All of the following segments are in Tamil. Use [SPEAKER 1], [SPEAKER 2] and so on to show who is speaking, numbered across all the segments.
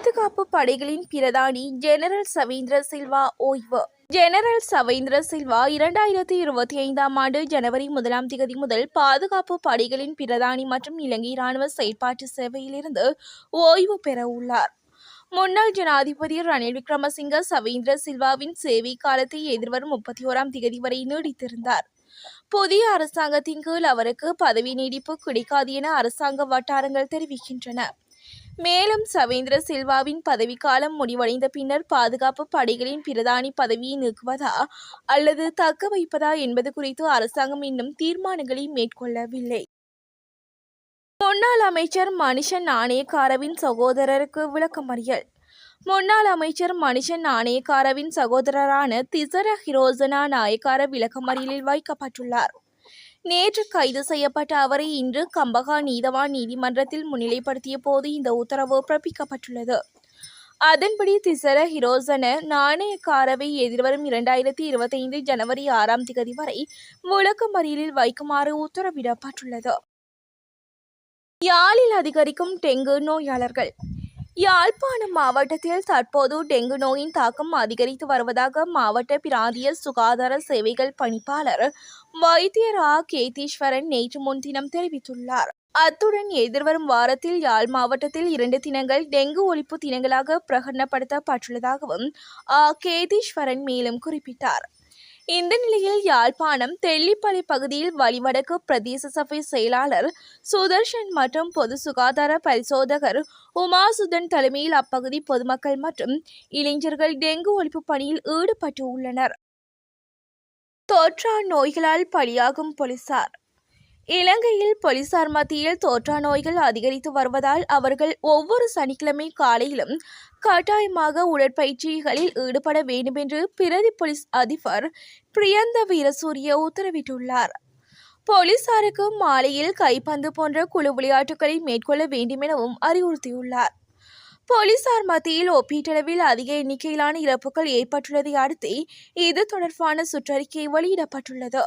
[SPEAKER 1] பாதுகாப்பு படைகளின் பிரதானி ஜெனரல் சவேந்திர சில்வா ஓய்வு. ஜெனரல் சவேந்திர சில்வா இரண்டாயிரத்தி இருபத்தி ஐந்தாம் ஆண்டு ஜனவரி முதலாம் தேதி முதல் பாதுகாப்பு படைகளின் பிரதானி மற்றும் இலங்கை ராணுவ செயற்பாட்டு சேவையிலிருந்து ஓய்வு பெற உள்ளார் முன்னாள் ஜனாதிபதி ரணில் விக்ரமசிங்க சவேந்திர சில்வாவின் சேவை காலத்தை எதிர்வரும் முப்பத்தி ஓராம் தேதி வரை நீடித்திருந்தார். புதிய அரசாங்கத்தின் கீழ் அவருக்கு பதவி நீடிப்பு கிடைக்காது என அரசாங்க வட்டாரங்கள் தெரிவிக்கின்றன. மேலும் சவேந்திர சில்வாவின் பதவிக்காலம் முடிவடைந்த பின்னர் பாதுகாப்பு படைகளின் பிரதானி பதவியை நீக்குவதா அல்லது தக்க வைப்பதா என்பது குறித்து அரசாங்கம் இன்னும் தீர்மானங்களை மேற்கொள்ளவில்லை. முன்னாள் அமைச்சர் மனுஷன் நாணயக்காரவின் சகோதரருக்கு விளக்கமறியல். முன்னாள் அமைச்சர் மனுஷன் நாணயக்காரவின் சகோதரரான திசர ஹிரோசனா நாயக்கார விளக்கமறியலில் வைக்கப்பட்டுள்ளார். நேற்று கைது செய்யப்பட்ட அவரை இன்று கம்பகா நீதவான் நீதிமன்றத்தில் முன்னிலைப்படுத்திய போது இந்த உத்தரவு பிறப்பிக்கப்பட்டுள்ளது. அதன்படி திசர ஹிரோசன நாணயக்காரவை எதிர்வரும் இரண்டாயிரத்தி இருபத்தைந்து ஜனவரி ஆறாம் தேதி வரை விளக்கமறியலில் வைக்குமாறு உத்தரவிடப்பட்டுள்ளது. யாழில் அதிகரிக்கும் டெங்கு நோயாளர்கள். யாழ்ப்பாணம் மாவட்டத்தில் தற்போது டெங்கு நோயின் தாக்கம் அதிகரித்து வருவதாக மாவட்ட பிராந்திய சுகாதார சேவைகள் பணிப்பாளர் வைத்தியர் ஆ கேதீஸ்வரன் நேற்று முன்தினம் தெரிவித்துள்ளார். அத்துடன் எதிர்வரும் வாரத்தில் யாழ் மாவட்டத்தில் இரண்டு தினங்கள் டெங்கு ஒழிப்பு தினங்களாக பிரகடனப்படுத்தப்பட்டுள்ளதாகவும் ஆ கேதீஸ்வரன் மேலும் குறிப்பிட்டார். இந்த நிலையில் யாழ்ப்பாணம் தெல்லிப்பளை பகுதியில் வலிவடக்கு பிரதேச சபை செயலாளர் சுதர்ஷன் மற்றும் பொது சுகாதார பரிசோதகர் உமாசுதன் தலைமையில் அப்பகுதி பொதுமக்கள் மற்றும் இளைஞர்கள் டெங்கு ஒழிப்பு பணியில் ஈடுபட்டு உள்ளனர். தொற்றா நோய்களால் பலியாகும் போலீசார் இலங்கையில் போலீசார் மத்தியில் தோற்றா நோய்கள் அதிகரித்து வருவதால் அவர்கள் ஒவ்வொரு சனிக்கிழமை காலையிலும் கட்டாயமாக உடற்பயிற்சிகளில் ஈடுபட வேண்டும் என்று பிரதி போலீஸ் அதிபர் பிரியந்த வீரசூரிய உத்தரவிட்டுள்ளார். போலீசாருக்கு மாலையில் கைப்பந்து போன்ற குழு விளையாட்டுகளை மேற்கொள்ள வேண்டும் எனவும் அறிவுறுத்தியுள்ளார். போலீசார் மத்தியில் ஒப்பீட்டளவில் அதிக எண்ணிக்கையிலான இறப்புகள் ஏற்பட்டுள்ளதை அடுத்து இது தொடர்பான சுற்றறிக்கை வெளியிடப்பட்டுள்ளது.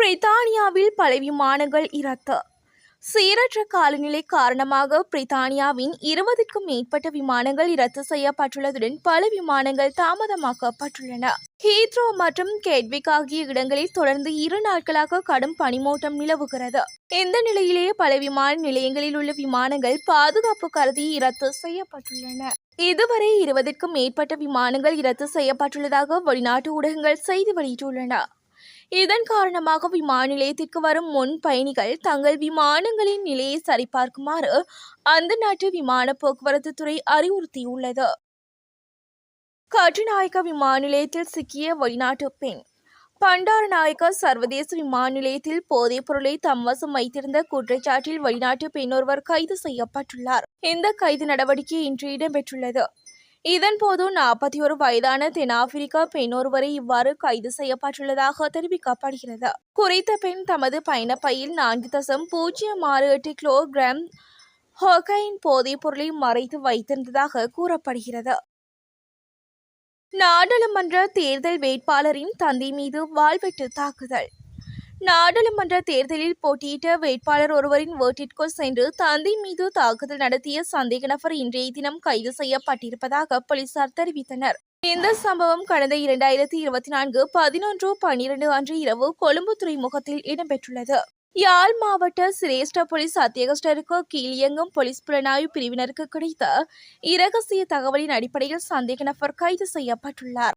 [SPEAKER 1] பிரித்தானியாவில் பல விமானங்கள் இரத்து. சீரற்ற காலநிலை காரணமாக பிரித்தானியாவின் இருபதுக்கும் மேற்பட்ட விமானங்கள் ரத்து செய்யப்பட்டுள்ளதுடன் பல விமானங்கள் தாமதமாக்கப்பட்டுள்ளன. ஹீத்ரோ மற்றும் கேட்விக் ஆகிய இடங்களில் தொடர்ந்து இரு நாட்களாக கடும் பனிமூட்டம் நிலவுகிறது. இந்த நிலையிலேயே பல விமான நிலையங்களில் உள்ள விமானங்கள் பாதுகாப்பு கருதி ரத்து செய்யப்பட்டுள்ளன. இதுவரை இருபதுக்கும் மேற்பட்ட விமானங்கள் ரத்து செய்யப்பட்டுள்ளதாக வெளிநாட்டு ஊடகங்கள் செய்தி வெளியிட்டுள்ளன. இதன் காரணமாக விமான நிலையத்திற்கு வரும் முன் பயணிகள் தங்கள் விமானங்களின் நிலையை சரிபார்க்குமாறு அந்த நாட்டு விமான போக்குவரத்து துறை அறிவுறுத்தியுள்ளது. கட்டுநாயக்க விமான நிலையத்தில் சிக்கிய வெளிநாட்டு பெண் பண்டாரநாயக்கா சர்வதேச விமான நிலையத்தில் போதைப் பொருளை தம்வசம் வைத்திருந்த குற்றச்சாட்டில் வெளிநாட்டு பெண்ணொருவர் கைது செய்யப்பட்டுள்ளார். இந்த கைது நடவடிக்கை இன்று இடம்பெற்றுள்ளது. இதன்போது நாற்பத்தி ஒரு வயதான தென்னாப்பிரிக்கா பெண் ஒருவரை இவ்வாறு கைது செய்யப்பட்டுள்ளதாக தெரிவிக்கப்படுகிறது. குறித்த பெண் தமது பயணப்பையில் நான்கு தசம் பூஜ்ஜியம் ஆறு எட்டு கிலோகிராம் ஹொகைன் போதைப் பொருளை மறைத்து வைத்திருந்ததாக கூறப்படுகிறது. நாடாளுமன்ற தேர்தல் வேட்பாளரின் தந்தை மீது வாழ்வெட்டு தாக்குதல். நாடாளுமன்ற தேர்தலில் போட்டியிட்ட வேட்பாளர் ஒருவரின் வீட்டிற்குள் சென்று தந்தை மீது தாக்குதல் நடத்திய சந்தேக நபர் இன்றைய தினம் கைது செய்யப்பட்டிருப்பதாக போலீசார் தெரிவித்தனர். இந்த சம்பவம் கடந்த இரண்டாயிரத்தி இருபத்தி நான்கு பதினொன்று பன்னிரண்டு அன்று இரவு கொழும்பு துறைமுகத்தில் இடம்பெற்றுள்ளது. யாழ் மாவட்ட சிரேஷ்ட போலீஸ் அத்தியகஸ்டருக்கு கீழியங்கும் போலீஸ் புலனாய்வு பிரிவினருக்கு கிடைத்த இரகசிய தகவலின் அடிப்படையில் சந்தேக நபர் கைது செய்யப்பட்டுள்ளார்.